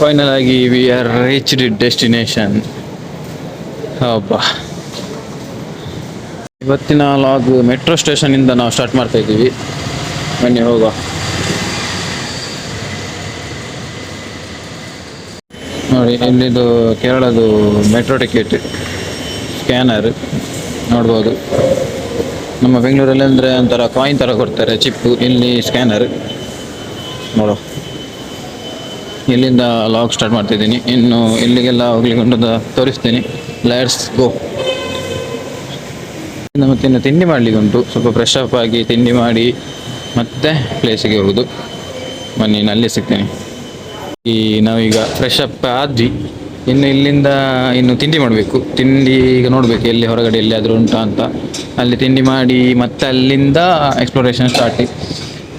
Final ಆಗಿ we R reached destination ಹಬ್ಬ. ಇವತ್ತಿನ ಲಾಗ್ ಮೆಟ್ರೋ ಸ್ಟೇಷನಿಂದ ನಾವು ಸ್ಟಾರ್ಟ್ ಮಾಡ್ತಾ ಇದ್ದೀವಿ. ಬನ್ನಿ, ಹೋಗುವ. ನೋಡಿ, ಇಲ್ಲಿದು ಕೇರಳದು ಮೆಟ್ರೋ ಟಿಕೆಟ್ ಸ್ಕ್ಯಾನರ್ ನೋಡ್ಬೋದು. ನಮ್ಮ ಬೆಂಗಳೂರಲ್ಲಿ ಅಂದರೆ ಒಂಥರ ಕಾಯಿನ್ ಥರ ಕೊಡ್ತಾರೆ ಚಿಪ್ಪು ಇಲ್ಲಿ ಸ್ಕ್ಯಾನರ್ ನೋಡು ಇಲ್ಲಿಂದ ಲಾಗ್ ಸ್ಟಾರ್ಟ್ ಮಾಡ್ತಿದ್ದೀನಿ, ಇನ್ನು ಇಲ್ಲಿಗೆಲ್ಲ ಹೋಗ್ಲಿಕ್ಕೆ ತೋರಿಸ್ತೀನಿ. ಲೆಟ್ಸ್ ಗೋ ಮತ್ತೆ ಇನ್ನು ತಿಂಡಿ ಮಾಡ್ಲಿಕ್ಕೆ ಉಂಟು. ಸ್ವಲ್ಪ ಫ್ರೆಶ್ ಅಪ್ ಆಗಿ ತಿಂಡಿ ಮಾಡಿ ಮತ್ತೆ ಪ್ಲೇಸಿಗೆ ಹೋಗುದು. ಬನ್ನಿ ನಾನು ಅಲ್ಲಿ ಸಿಗ್ತೇನೆ. ಈ ನಾವೀಗ ಫ್ರೆಶ್ ಅಪ್ ಆದ್ವಿ. ಇನ್ನು ಇಲ್ಲಿಂದ ಇನ್ನು ತಿಂಡಿ ಮಾಡಬೇಕು. ತಿಂಡಿ ಈಗ ನೋಡಬೇಕು, ಎಲ್ಲಿ ಹೊರಗಡೆ ಎಲ್ಲಿಯಾದರೂ ಉಂಟಾ ಅಂತ. ಅಲ್ಲಿ ತಿಂಡಿ ಮಾಡಿ ಮತ್ತೆ ಅಲ್ಲಿಂದ ಎಕ್ಸ್ಪ್ಲೋರೇಷನ್ ಸ್ಟಾರ್ಟ್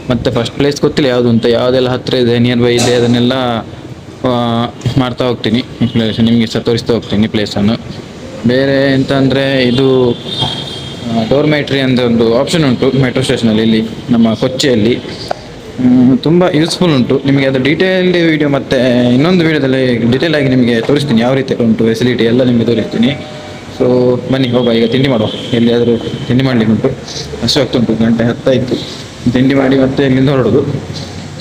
ಮತ್ತೆ ಫಸ್ಟ್ ಪ್ಲೇಸ್ ಗೊತ್ತಿಲ್ಲ ಯಾವುದು ಅಂತ. ಯಾವುದೆಲ್ಲ ಹತ್ತಿರ ಇದೆ ನಿಯರ್ ಬೈ ಇದೆ, ಅದನ್ನೆಲ್ಲ ಮಾಡ್ತಾ ಹೋಗ್ತೀನಿ. ನಿಮಗೆ ಸಹ ತೋರಿಸ್ತಾ ಹೋಗ್ತೀನಿ ಪ್ಲೇಸನ್ನು ಬೇರೆ ಎಂತ ಅಂದರೆ ಇದು ಡೋರ್ಮೆಟ್ರಿ ಅಂತ ಒಂದು ಆಪ್ಷನ್ ಉಂಟು ಮೆಟ್ರೋ ಸ್ಟೇಷನಲ್ಲಿ ಇಲ್ಲಿ ನಮ್ಮ ಕೊಚ್ಚಿಯಲ್ಲಿ. ತುಂಬ ಯೂಸ್ಫುಲ್ ಉಂಟು. ನಿಮಗೆ ಅದು ಡೀಟೇಲ್ಡ್ ವಿಡಿಯೋ ಮತ್ತೆ ಇನ್ನೊಂದು ವಿಡಿಯೋದಲ್ಲಿ ಡೀಟೇಲ್ ಆಗಿ ನಿಮಗೆ ತೋರಿಸ್ತೀನಿ ಯಾವ ರೀತಿ ಉಂಟು ಫೆಸಿಲಿಟಿ ಎಲ್ಲ ನಿಮಗೆ ತೋರಿಸ್ತೀನಿ. ಸೊ ಬನ್ನಿ ಹೋಗುವ, ಈಗ ತಿಂಡಿ ಮಾಡುವ. ಎಲ್ಲಿಯಾದರೂ ತಿಂಡಿ ಮಾಡಲಿಕ್ಕೆ ಉಂಟು. ಅಷ್ಟು ಆಗ್ತುಂಟು ಗಂಟೆ ಹತ್ತಾಯಿತು. ತಿಂಡಿ ಮಾಡಿ ಮತ್ತೆ ಇಲ್ಲಿಂದ ಹೊರಡುದು.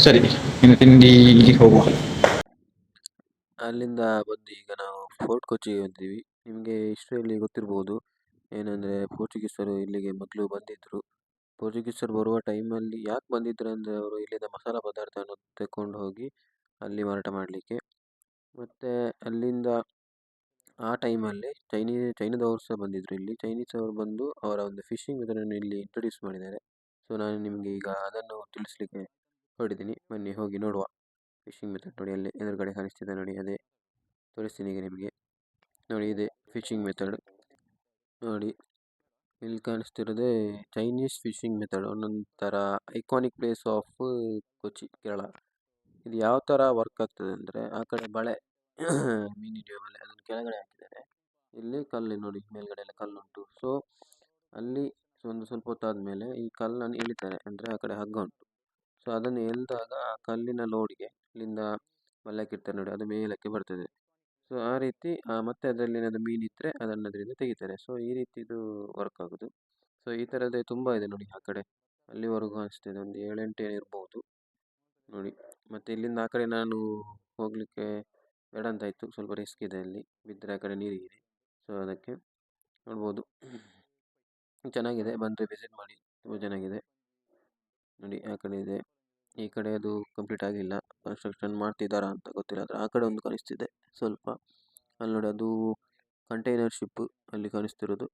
ಸರಿ, ಇನ್ನು ತಿಂಡಿಗೆ ಹೋಗುವ. ಅಲ್ಲಿಂದ ಬಂದು ಈಗ ನಾವು ಫೋರ್ಟ್ ಕೊಚ್ಚಿಗೆ ಬಂದಿದ್ದೀವಿ ನಿಮಗೆ ಹಿಸ್ಟ್ರಿಯಲ್ಲಿ ಗೊತ್ತಿರ್ಬೋದು. ಏನಂದರೆ ಪೋರ್ಚುಗೀಸರು ಇಲ್ಲಿಗೆ ಮೊದಲು ಬಂದಿದ್ದರು ಪೋರ್ಚುಗೀಸರು ಬರುವ ಟೈಮಲ್ಲಿ ಯಾಕೆ ಬಂದಿದ್ರು ಅಂದರೆ ಅವರು ಇಲ್ಲಿಂದ ಮಸಾಲ ಪದಾರ್ಥವನ್ನು ತೆಕ್ಕೊಂಡು ಹೋಗಿ ಅಲ್ಲಿ ಮಾರಾಟ ಮಾಡಲಿಕ್ಕೆ. ಮತ್ತು ಅಲ್ಲಿಂದ ಆ ಟೈಮಲ್ಲಿ ಚೈನೀ ಚೈನಾದವರು ಸಹ ಬಂದಿದ್ದರು ಇಲ್ಲಿ. ಚೈನೀಸ್ ಅವರು ಬಂದು ಅವರ ಒಂದು ಫಿಶಿಂಗ್ ವಿಧಾನವನ್ನು ಇಲ್ಲಿ ಇಂಟ್ರೊಡ್ಯೂಸ್ ಮಾಡಿದ್ದಾರೆ. ಸೊ ನಾನು ನಿಮಗೆ ಈಗ ಅದನ್ನು ತಿಳಿಸ್ಲಿಕ್ಕೆ ಹೊರಟಿದ್ದೀನಿ. ಬನ್ನಿ, ಹೋಗಿ ನೋಡುವ. ಫಿಶಿಂಗ್ ಮೆಥಡ್ ನೋಡಿ, ಅಲ್ಲಿ ಎದುರುಗಡೆ ಕಾಣಿಸ್ತಿದೆ ನೋಡಿ, ಅದೇ ತೋರಿಸ್ತೀನಿ ಈಗ ನಿಮಗೆ. ನೋಡಿ, ಇದೆ ಫಿಶಿಂಗ್ ಮೆಥಡ್ ನೋಡಿ, ಇಲ್ಲಿ ಕಾಣಿಸ್ತಿರೋದೇ Chinese fishing method ಒಂದೊಂಥರ iconic place of Kochi Kerala ಇದು ಯಾವ ಥರ ವರ್ಕ್ ಆಗ್ತದೆ ಅಂದರೆ, ಆ ಕಡೆ ಬಳೆ, ಮೀನಿ ಟೇಬಲ್ ಅದನ್ನು ಕೆಳಗಡೆ ಹಾಕಿದ್ದಾರೆ. ಇಲ್ಲಿ ಕಲ್ಲು ನೋಡಿ ಮೇಲ್ಗಡೆ ಎಲ್ಲ ಕಲ್ಲುಂಟು. ಸೊ ಅಲ್ಲಿ ಒಂದು ಸ್ವಲ್ಪ ಹೊತ್ತಾದಮೇಲೆ ಈ ಕಲ್ಲನ್ನು ಎಳಿತಾರೆ ಅಂದರೆ ಆ ಕಡೆ ಹಗ್ಗ ಉಂಟು. ಸೊ, ಅದನ್ನು ಎಳೆದಾಗ ಆ ಕಲ್ಲಿನ ಲೋಡ್ಗೆ ಇಲ್ಲಿಂದ ಮಲ್ಲಕ್ಕಿರ್ತಾರೆ ನೋಡಿ, ಅದು ಮೇಲಕ್ಕೆ ಬರ್ತದೆ. ಸೊ, ಆ ರೀತಿ ಮತ್ತೆ ಅದರಲ್ಲಿ ಏನಾದರೂ ಮೀನಿದ್ರೆ ಅದನ್ನು ಅದರಿಂದ ತೆಗಿತಾರೆ ಸೊ, ಈ ರೀತಿ ಇದು ವರ್ಕ್ ಆಗೋದು. ಸೊ, ಈ ಥರದ್ದೇ ತುಂಬ ಇದೆ ನೋಡಿ ಆ ಕಡೆ. ಅಲ್ಲಿವರೆಗೂ ಅನಿಸ್ತಿದೆ ಒಂದು ಏಳೆಂಟು ಇರ್ಬೋದು ನೋಡಿ. ಮತ್ತು ಇಲ್ಲಿಂದ ಆ ಕಡೆ ನಾನು ಹೋಗಲಿಕ್ಕೆ ಬೇಡ ಅಂತ ಇತ್ತು ಸ್ವಲ್ಪ ರಿಸ್ಕ್ ಇದೆ ಅಲ್ಲಿ. ಬಿದ್ದರೆ ಆ ಕಡೆ ನೀರಿಗಿದೆ ಸೊ, ಅದಕ್ಕೆ ನೋಡ್ಬೋದು. ಚೆನ್ನಾಗಿದೆ. ಬಂದರೆ ವಿಸಿಟ್ ಮಾಡಿ. ತುಂಬ ಚೆನ್ನಾಗಿದೆ. ನೋಡಿ, ಆ ಕಡೆ ಇದೆ. ಈ ಕಡೆ ಅದು ಕಂಪ್ಲೀಟ್ ಆಗಿಲ್ಲ. ಕನ್ಸ್ಟ್ರಕ್ಷನ್ ಮಾಡ್ತಿದ್ದಾರಾ ಅಂತ ಗೊತ್ತಿಲ್ಲ. ಆದರೆ ಆ ಕಡೆ ಒಂದು ಕಾಣಿಸ್ತಿದೆ. ಸ್ವಲ್ಪ ಅಲ್ಲಿ ನೋಡಿ, ಅದು ಕಂಟೈನರ್ ಶಿಪ್ ಅಲ್ಲಿ ಕಾಣಿಸ್ತಿರೋದು.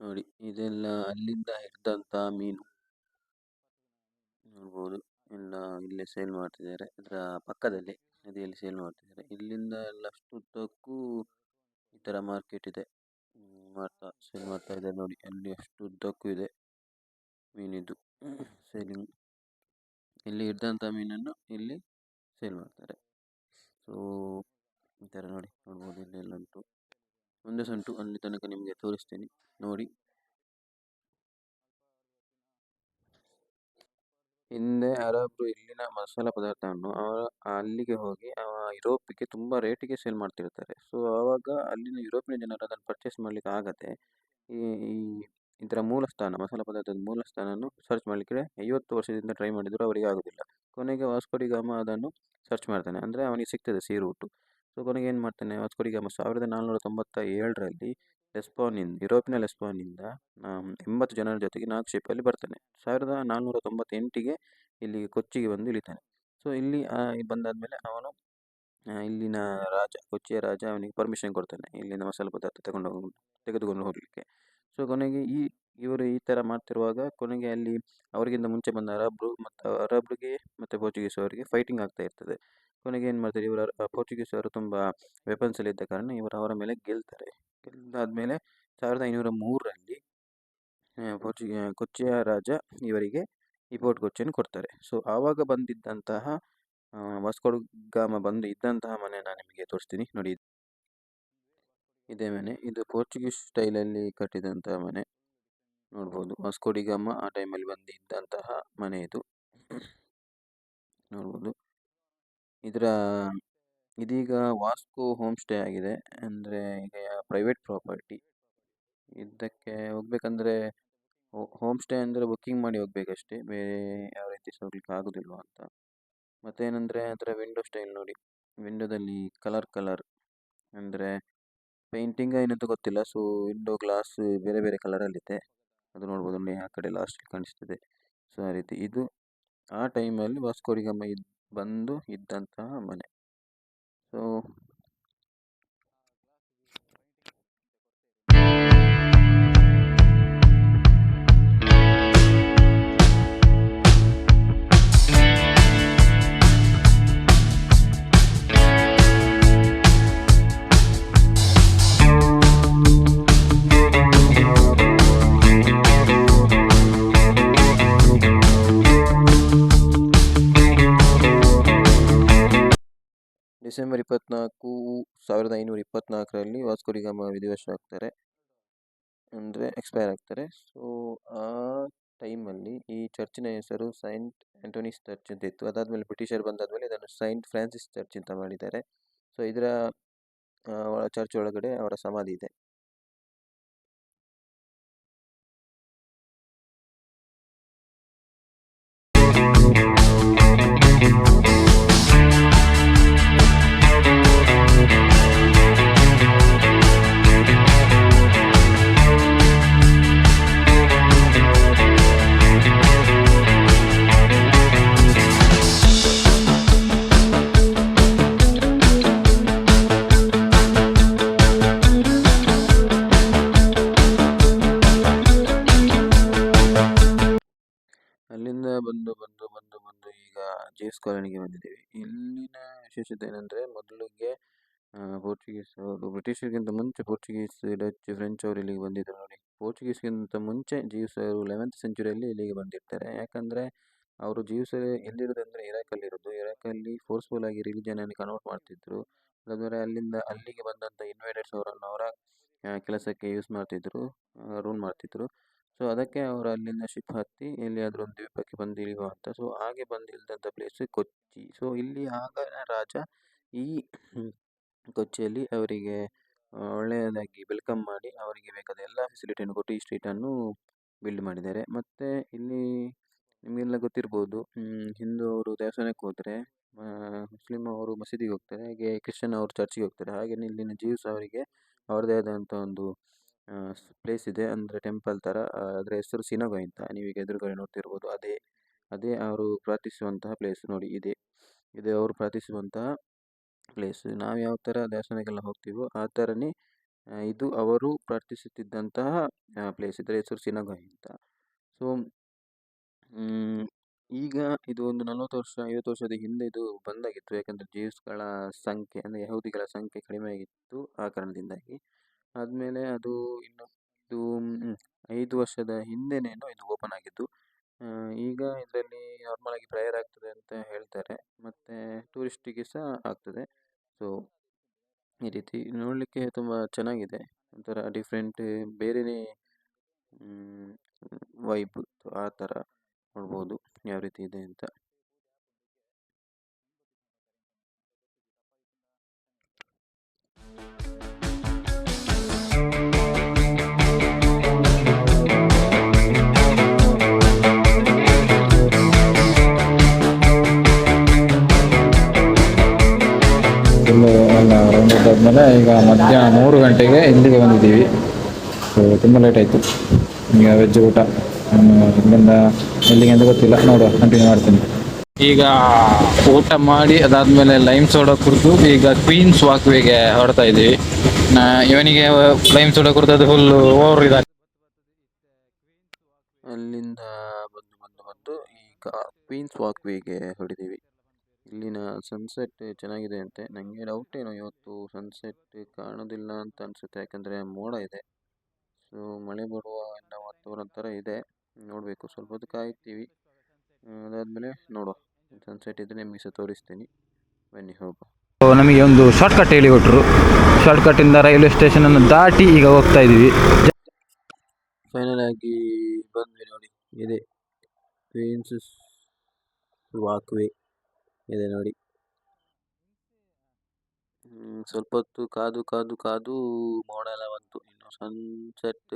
ನೋಡಿ, ಇದೆಲ್ಲ ಅಲ್ಲಿಂದ ಹಿಡ್ದಂಥ ಮೀನು. ನೋಡ್ಬೋದು. ಎಲ್ಲ ಇಲ್ಲೇ ಸೇಲ್ ಮಾಡ್ತಿದ್ದಾರೆ. ಇದರ ಪಕ್ಕದಲ್ಲಿ ನದಿಯಲ್ಲಿ ಸೇಲ್ ಮಾಡ್ತಿದ್ದಾರೆ. ಇಲ್ಲಿಂದ ಎಲ್ಲ ಅಷ್ಟು ಉದ್ದಕ್ಕೂ ಈ ಥರ ಮಾರ್ಕೆಟ್ ಇದೆ. ಮಾಡ್ತಾ ಸೇಲ್ ಮಾಡ್ತಾ ಇದ್ದಾರೆ ನೋಡಿ. ಅಲ್ಲಿ ಅಷ್ಟು ಉದ್ದಕ್ಕೂ ಇದೆ ಮೀನಿದ್ದು ಸೇಲಿಂಗ್ ಇಲ್ಲಿ ಇದ್ದಂಥ ಮೀನನ್ನು ಇಲ್ಲಿ ಸೇಲ್ ಮಾಡ್ತಾರೆ. ಸೊ ಈ ಥರ ನೋಡಿ, ನೋಡ್ಬೋದು, ಇಲ್ಲೆಲ್ಲ ಉಂಟು. ಒಂದೇ ಸಹ ಅಲ್ಲಿ ತನಕ ನಿಮಗೆ ತೋರಿಸ್ತೀನಿ. ನೋಡಿ. ಹಿಂದೆ ಅರಬ್ರು ಇಲ್ಲಿನ ಮಸಾಲ ಪದಾರ್ಥವನ್ನು ಅವರ ಅಲ್ಲಿಗೆ ಹೋಗಿ ಯುರೋಪಿಗೆ ತುಂಬ ರೇಟಿಗೆ ಸೇಲ್ ಮಾಡ್ತಿರ್ತಾರೆ. ಸೊ ಆವಾಗ ಅಲ್ಲಿನ ಯುರೋಪಿನ ಜನರು ಅದನ್ನು ಪರ್ಚೇಸ್ ಮಾಡ್ಲಿಕ್ಕೆ ಆಗದೆ ಈ ಇದರ ಮೂಲ ಸ್ಥಾನ ಮಸಾಲ ಪದಾರ್ಥದ ಮೂಲ ಸ್ಥಾನವನ್ನು ಸರ್ಚ್ ಮಾಡಲಿಕ್ಕೆ ಐವತ್ತು ವರ್ಷದಿಂದ ಟ್ರೈ ಮಾಡಿದರೂ ಅವರಿಗೆ ಆಗೋದಿಲ್ಲ. ಕೊನೆಗೆ ವಾಸ್ಕೋಡಿ ಗಾಮ ಅದನ್ನು ಸರ್ಚ್ ಮಾಡ್ತಾನೆ. ಅಂದರೆ ಅವನಿಗೆ ಸಿಗ್ತದೆ ಸಿ ಸೊ ಕೊನೆಗೆ ಏನು ಮಾಡ್ತಾನೆ? ವಾಸ್ಕೋಡಿ ಗಾಮ ಸಾವಿರದ ನಾಲ್ನೂರ ತೊಂಬತ್ತ ಏಳರಲ್ಲಿ ಲೆಸ್ಬಾನಿಂದ ಯುರೋಪಿನ ಲೆಸ್ಬಾನಿಂದ ಆಮ್, ಎಂಬತ್ತು ಜನರ ಜೊತೆಗೆ ನಾಲ್ಕು ಶಿಪ್ಪಲ್ಲಿ ಬರ್ತಾನೆ. ಸಾವಿರದ ನಾಲ್ನೂರ ತೊಂಬತ್ತೆಂಟಿಗೆ ಇಲ್ಲಿ ಕೊಚ್ಚಿಗೆ ಬಂದು ಇಳಿತಾನೆ. ಸೊ ಇಲ್ಲಿ ಬಂದಾದಮೇಲೆ ಅವನು ಇಲ್ಲಿನ ರಾಜ ಕೊಚ್ಚಿಯ ರಾಜ ಅವನಿಗೆ ಪರ್ಮಿಷನ್ ಕೊಡ್ತಾನೆ. ಇಲ್ಲಿನ ಮಸಾಲೆ ಪದಾರ್ಥ ತಗೊಂಡು ತೆಗೆದುಕೊಂಡು ಹೋಗಲಿಕ್ಕೆ. ಸೊ ಕೊನೆಗೆ ಈ ಇವರು ಈ ಥರ ಮಾಡ್ತಿರುವಾಗ ಕೊನೆಗೆ ಅಲ್ಲಿ ಅವರಿಗಿಂತ ಮುಂಚೆ ಬಂದ ಅರಬ್ರು ಮತ್ತು ಅರಬ್ರಿಗೆ ಮತ್ತು ಪೋರ್ಚುಗೀಸ್ ಅವರಿಗೆ ಫೈಟಿಂಗ್ ಆಗ್ತಾ ಇರ್ತದೆ. ಕೊನೆಗೆ ಏನು ಮಾಡ್ತಾರೆ, ಇವರ ಪೋರ್ಚುಗೀಸ್ ಅವರು ತುಂಬ ವೆಪನ್ಸ್ ಅಲ್ಲಿ ಇದ್ದ ಕಾರಣ ಇವರು ಅವರ ಮೇಲೆ ಗೆಲ್ತಾರೆ. ಗೆದ್ದಾದ್ಮೇಲೆ ಸಾವಿರದ ಐನೂರ ಮೂರರಲ್ಲಿ ಪೋರ್ಚುಗಿ ಕೊಚ್ಚಿಯ ರಾಜ ಇವರಿಗೆ ಈ ಪೋರ್ಟ್ ಕೊಚ್ಚಿಯನ್ನು ಕೊಡ್ತಾರೆ. ಸೊ ಆವಾಗ ಬಂದಿದ್ದಂತಹ ವಾಸ್ಕೋಡ್ ಗಾಮ ಬಂದು ಇದ್ದಂತಹ ಮನೆ ನಾನು ನಿಮಗೆ ತೋರಿಸ್ತೀನಿ. ನೋಡಿ, ಇದೇ ಮನೆ. ಇದು ಪೋರ್ಚುಗೀಸ್ ಸ್ಟೈಲಲ್ಲಿ ಕಟ್ಟಿದಂತಹ ಮನೆ. ನೋಡ್ಬೋದು. ವಾಸ್ಕೋಡಿಗಾಮ ಆ ಟೈಮಲ್ಲಿ ಬಂದಿದ್ದಂತಹ ಮನೆ ಇದು. ನೋಡ್ಬೋದು. ಇದರ ಇದೀಗ ವಾಸ್ಕೋ ಹೋಮ್ ಸ್ಟೇ ಆಗಿದೆ. ಅಂದರೆ ಈಗ ಪ್ರೈವೇಟ್ ಪ್ರಾಪರ್ಟಿ. ಇದಕ್ಕೆ ಹೋಗ್ಬೇಕಂದ್ರೆ ಹೋಮ್ ಸ್ಟೇ ಅಂದರೆ ಬುಕ್ಕಿಂಗ್ ಮಾಡಿ ಹೋಗ್ಬೇಕಷ್ಟೇ. ಬೇರೆ ಯಾವ ರೀತಿ ಹೋಗ್ಲಿಕ್ಕೆ ಆಗೋದಿಲ್ವ ಅಂತ. ಮತ್ತೇನೆಂದರೆ ಅದರ ವಿಂಡೋ ಸ್ಟೈಲ್ ನೋಡಿ. ವಿಂಡೋದಲ್ಲಿ ಕಲರ್ ಕಲರ್. ಅಂದರೆ ಪೇಂಟಿಂಗ್ ಏನಂತ ಗೊತ್ತಿಲ್ಲ. ಸೊ ವಿಂಡೋ ಗ್ಲಾಸ್ ಬೇರೆ ಬೇರೆ ಕಲರಲ್ಲಿದೆ. ಅದು ನೋಡ್ಬೋದು, ನೋಡಿ ಆ ಕಡೆ ಲಾಸ್ಟ್ ಕಾಣಿಸ್ತದೆ. ಸೊ ಆ ರೀತಿ. ಇದು ಆ ಟೈಮಲ್ಲಿ ವಾಸ್ಕೋರಿಗಮ್ಮ ಇದ್ ಬಂದು ಇದ್ದಂತಹ ಮನೆ. ಸೊ ಡಿಸೆಂಬರ್ ಇಪ್ಪತ್ನಾಲ್ಕು, ಸಾವಿರದ ಐನೂರ ಇಪ್ಪತ್ನಾಲ್ಕರಲ್ಲಿ ವಾಸ್ಕೋಡಿಗಾಮ ವಿಧಿವಶ ಆಗ್ತಾರೆ ಅಂದರೆ ಎಕ್ಸ್ಪೈರ್ ಆಗ್ತಾರೆ. ಸೊ, ಆ ಟೈಮಲ್ಲಿ ಈ ಚರ್ಚಿನ ಹೆಸರು ಸೈಂಟ್ ಆ್ಯಂಟೋನಿಸ್ ಚರ್ಚ್ ಅಂತ ಇತ್ತು. ಅದಾದಮೇಲೆ ಬ್ರಿಟಿಷರು ಬಂದಾದಮೇಲೆ ಇದನ್ನು ಸೈಂಟ್ ಫ್ರಾನ್ಸಿಸ್ ಚರ್ಚ್ ಅಂತ ಮಾಡಿದ್ದಾರೆ. ಸೊ, ಇದರ ಚರ್ಚ್ ಒಳಗಡೆ ಅವರ ಸಮಾಧಿ ಇದೆ. ಕಾಲೋನಿಗೆ ಬಂದಿದ್ದೀವಿ. ಇಲ್ಲಿನ ವಿಶೇಷತೆ ಏನಂದರೆ ಮೊದಲಿಗೆ ಪೋರ್ಚುಗೀಸ್ ಅವರು ಬ್ರಿಟಿಷರಿಗಿಂತ ಮುಂಚೆ ಪೋರ್ಚುಗೀಸ್ ಡಚ್, ಫ್ರೆಂಚ್ ಅವರು ಇಲ್ಲಿಗೆ ಬಂದಿದ್ದರು ನೋಡಿ. ಪೋರ್ಚುಗೀಸ್ಗಿಂತ ಮುಂಚೆ ಜೀವ್ಸ್ ಅವರು ಲೆವೆಂತ್ ಸೆಂಚುರಿಯಲ್ಲಿ ಇಲ್ಲಿಗೆ ಬಂದಿರ್ತಾರೆ. ಯಾಕಂದರೆ ಅವರು ಜೀವ್ಸ್ ಎಲ್ಲಿರೋದಂದರೆ ಇರಾಕಲ್ಲಿರೋದು. ಇರಾಕಲ್ಲಿ ಫೋರ್ಸ್ಫುಲ್ ಆಗಿ ರಿಲಿಜನನ್ನು ಕನ್ವರ್ಟ್ ಮಾಡ್ತಿದ್ರು. ಅದಾದ್ಮೇಲೆ ಅಲ್ಲಿಂದ ಅಲ್ಲಿಗೆ ಬಂದಂಥ ಇನ್ವೈಡರ್ಸ್ ಅವರನ್ನು ಅವರ ಕೆಲಸಕ್ಕೆ ಯೂಸ್ ಮಾಡ್ತಿದ್ರು ರೂಲ್ ಮಾಡ್ತಿದ್ರು. ಸೊ ಅದಕ್ಕೆ ಅವರು ಅಲ್ಲಿಂದ ಶಿಪ್ ಹತ್ತಿ ಎಲ್ಲಿಯಾದರೂ ಒಂದು ದ್ವೀಪಕ್ಕೆ ಬಂದು ಇಳಿಯುವ ಅಂತ. ಸೊ ಹಾಗೆ ಬಂದು ಇಳಿದಂಥ ಪ್ಲೇಸ್ ಕೊಚ್ಚಿ. ಸೊ ಇಲ್ಲಿ ಆಗ ರಾಜ ಈ ಕೊಚ್ಚಿಯಲ್ಲಿ ಅವರಿಗೆ ಒಳ್ಳೆಯದಾಗಿ ವೆಲ್ಕಮ್ ಮಾಡಿ ಅವರಿಗೆ ಬೇಕಾದ ಎಲ್ಲ ಫೆಸಿಲಿಟಿಯನ್ನು ಕೊಟ್ಟು ಈ ಸ್ಟ್ರೀಟನ್ನು ಬಿಲ್ಡ್ ಮಾಡಿದ್ದಾರೆ. ಮತ್ತು ಇಲ್ಲಿ ನಿಮಗೆಲ್ಲ ಗೊತ್ತಿರ್ಬೋದು ಹಿಂದೂ ಅವರು ದೇವಸ್ಥಾನಕ್ಕೆ ಹೋದರೆ ಮುಸ್ಲಿಮ್ ಅವರು ಮಸೀದಿಗೆ ಹೋಗ್ತಾರೆ, ಹಾಗೆ ಕ್ರಿಶ್ಚಿಯನ್ ಅವರು ಚರ್ಚಿಗೆ ಹೋಗ್ತಾರೆ. ಹಾಗೆ ಇಲ್ಲಿನ ಜೀವ್ಸ್ ಅವರಿಗೆ ಅವರದೇ ಆದಂಥ ಒಂದು ಪ್ಲೇಸ್ ಇದೆ ಅಂದರೆ ಟೆಂಪಲ್ ಥರ ಅದರ ಹೆಸರು ಸಿನಗೋ ಅಂತ. ನೀವೀಗ ಎದುರುಗಡೆ ನೋಡ್ತಿರ್ಬೋದು ಅದೇ ಅದೇ ಅವರು ಪ್ರಾರ್ಥಿಸುವಂತಹ ಪ್ಲೇಸ್ ನೋಡಿ ಇದೆ. ಇದೆ ಅವರು ಪ್ರಾರ್ಥಿಸುವಂತಹ ಪ್ಲೇಸ್ ನಾವು ಯಾವ ಥರ ದೇವಸ್ಥಾನಕ್ಕೆಲ್ಲ ಹೋಗ್ತೀವೋ ಆ ಥರನೇ ಇದು ಅವರು ಪ್ರಾರ್ಥಿಸುತ್ತಿದ್ದಂತಹ ಪ್ಲೇಸ್ ಇದರ ಹೆಸರು ಸಿನಗೋ ಅಂತ. ಸೊ ಈಗ ಇದು ಒಂದು ನಲವತ್ತು ವರ್ಷ, ಐವತ್ತು ವರ್ಷದ ಹಿಂದೆ ಇದು ಬಂದಾಗಿತ್ತು. ಯಾಕಂದರೆ ಜೀವ್ಸ್ಗಳ ಸಂಖ್ಯೆ, ಅಂದರೆ ಯಹೂದಿಗಳ ಸಂಖ್ಯೆ ಕಡಿಮೆ ಆಗಿತ್ತು ಆ ಕಾರಣದಿಂದಾಗಿ. ಆದಮೇಲೆ ಅದು ಇನ್ನು ಇದು ಐದು ವರ್ಷದ ಹಿಂದೆನೇನೋ ಇದು ಓಪನ್ ಆಗಿದ್ದು. ಈಗ ಇದರಲ್ಲಿ ನಾರ್ಮಲಾಗಿ ಪ್ರೇಯರ್ ಆಗ್ತದೆ ಅಂತ ಹೇಳ್ತಾರೆ. ಮತ್ತು ಟೂರಿಸ್ಟಿಗೆ ಸಹ ಆಗ್ತದೆ. ಸೊ ಈ ರೀತಿ ನೋಡಲಿಕ್ಕೆ ತುಂಬ ಚೆನ್ನಾಗಿದೆ. ಒಂಥರ ಡಿಫ್ರೆಂಟ್ ಬೇರೆಯೇ ವೈಬ್ ಆ ಥರ ನೋಡ್ಬೋದು. ಯಾವ ರೀತಿ ಇದೆ ಅಂತ. ಈಗ ಮಧ್ಯಾಹ್ನ ಮೂರು ಗಂಟೆಗೆ ಇಲ್ಲಿಗೆ ಬಂದಿದ್ದೀವಿ. ಸೊ ತುಂಬ ಲೇಟ್ ಆಯಿತು. ಈಗ ವೆಜ್ ಊಟ. ಇಲ್ಲಿಂದ ಎಲ್ಲಿಗೆ ಅಂತ ಗೊತ್ತಿಲ್ಲ. ನೋಡುವ. ಕಂಟಿನ್ಯೂ ಮಾಡ್ತೀನಿ. ಈಗ ಊಟ ಮಾಡಿ ಅದಾದಮೇಲೆ ಲೈಮ್ ಸೋಡಾ ಕುಡಿದು ಈಗ ಕ್ವೀನ್ಸ್ ವಾಕ್ವೇಗೆ ಹೊರಡ್ತಾ ಇದ್ದೀವಿ. ಇವನಿಗೆ ಲೈಮ್ ಸೋಡಾ ಕುಡಿದದ್ದು ಫುಲ್ ಓವರ್ ಇದಾಗ ಅಲ್ಲಿಂದ ಬಂದು ಬಂದು ಬಂದು ಈಗ ಕ್ವೀನ್ಸ್ ವಾಕ್ವೇಗೆ ಹೊರಟಿದ್ದೀವಿ ಇಲ್ಲಿನ ಸನ್ಸೆಟ್ ಚೆನ್ನಾಗಿದೆ ಅಂತೆ. ನನಗೆ ಡೌಟ್ ಏನೋ ಇವತ್ತು ಸನ್ಸೆಟ್ ಕಾಣೋದಿಲ್ಲ ಅಂತ ಅನಿಸುತ್ತೆ. ಯಾಕಂದರೆ ಮೋಡ ಇದೆ. ಸೊ ಮಳೆ ಬರುವ ಎಲ್ಲ ವಾತಾವರಣ ಥರ ಇದೆ. ನೋಡಬೇಕು. ಸ್ವಲ್ಪ ಹೊತ್ತು ಕಾಯ್ತೀವಿ ಅದಾದಮೇಲೆ ನೋಡುವ. ಸನ್ಸೆಟ್ ಇದ್ದರೆ ನಿಮಗೆ ಸಹ ತೋರಿಸ್ತೀನಿ. ಬನ್ನಿ ಹೋಗುವ. ನಮಗೆ ಒಂದು ಶಾರ್ಟ್ ಕಟ್ ಹೇಳಿ ಕೊಟ್ಟರು ಶಾರ್ಟ್ ಕಟ್ಟಿಂದ ರೈಲ್ವೆ ಸ್ಟೇಷನನ್ನು ದಾಟಿ ಈಗ ಹೋಗ್ತಾ ಇದ್ದೀವಿ. ಫೈನಲ್ ಆಗಿ ಬಂದ್ವಿ ನೋಡಿ. ಇದೆ. ಕ್ವೀನ್ಸ್ ವಾಕ್ವೇ ಇದೆ ನೋಡಿ. ಸ್ವಲ್ಪ ಹೊತ್ತು ಕಾದು ಕಾದು ಕಾದು ಮೋಡ ಎಲ್ಲ ಬಂತು. ಇನ್ನು ಸನ್ಸೆಟ್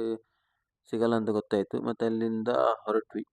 ಸಿಗಲ್ಲ ಅಂತ ಗೊತ್ತಾಯ್ತು. ಮತ್ತೆ ಅಲ್ಲಿಂದ ಹೊರಟ್ವಿ.